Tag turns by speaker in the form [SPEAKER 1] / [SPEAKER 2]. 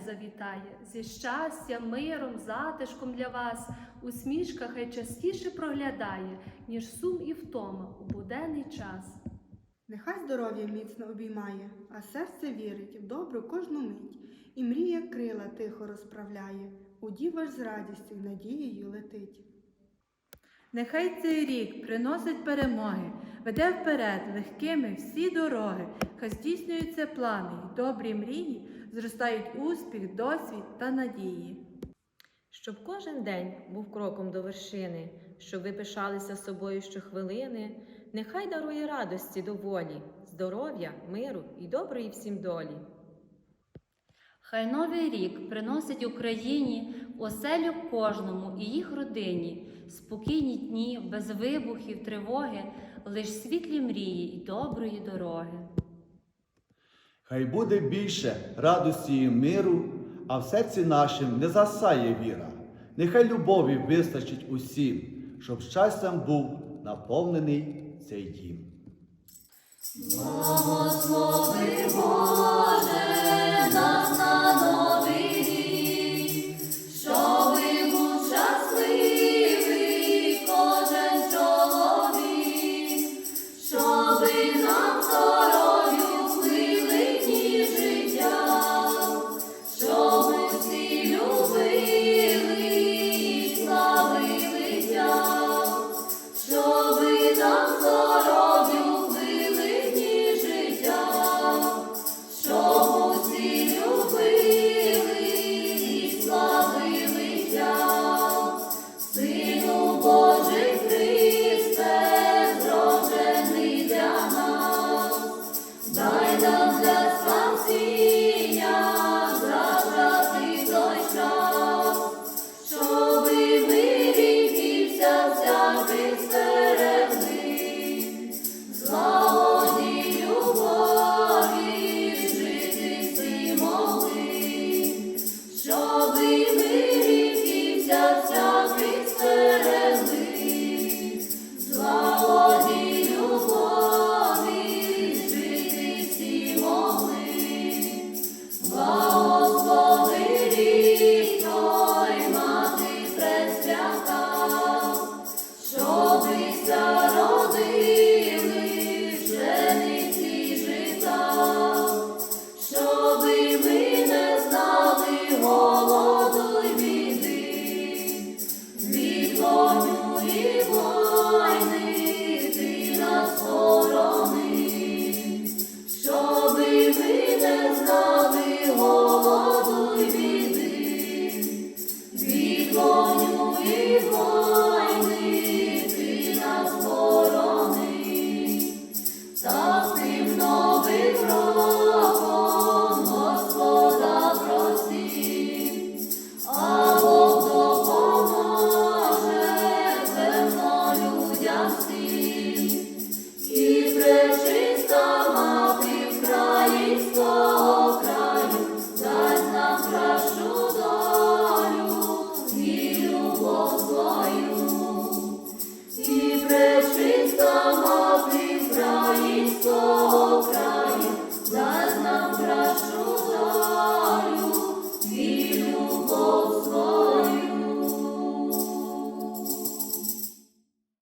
[SPEAKER 1] завітає, зі щастям, миром, затишком для вас, усмішка хай частіше проглядає, ніж сум і втома у буденний час.
[SPEAKER 2] Нехай здоров'я міцно обіймає, а серце вірить в добру кожну мить, і мрія крила тихо розправляє, у діва ж з радістю й надією летить.
[SPEAKER 3] Нехай цей рік приносить перемоги, веде вперед легкими всі дороги, хай здійснюються плани й добрі мрії, зростають успіх, досвід та надії.
[SPEAKER 4] Щоб кожен день був кроком до вершини, щоб ви пишалися собою щохвилини, нехай дарує радості доволі, здоров'я, миру і доброї всім долі.
[SPEAKER 5] Хай новий рік приносить Україні оселю кожному і їх родині, спокійні дні, без вибухів, тривоги, лиш світлі мрії і доброї дороги.
[SPEAKER 6] Хай буде більше радості і миру, а в серці нашим не засає віра. Нехай любові вистачить усім, щоб щастям був наповнений цей дім.
[SPEAKER 5] Благослови Боже нас на It's the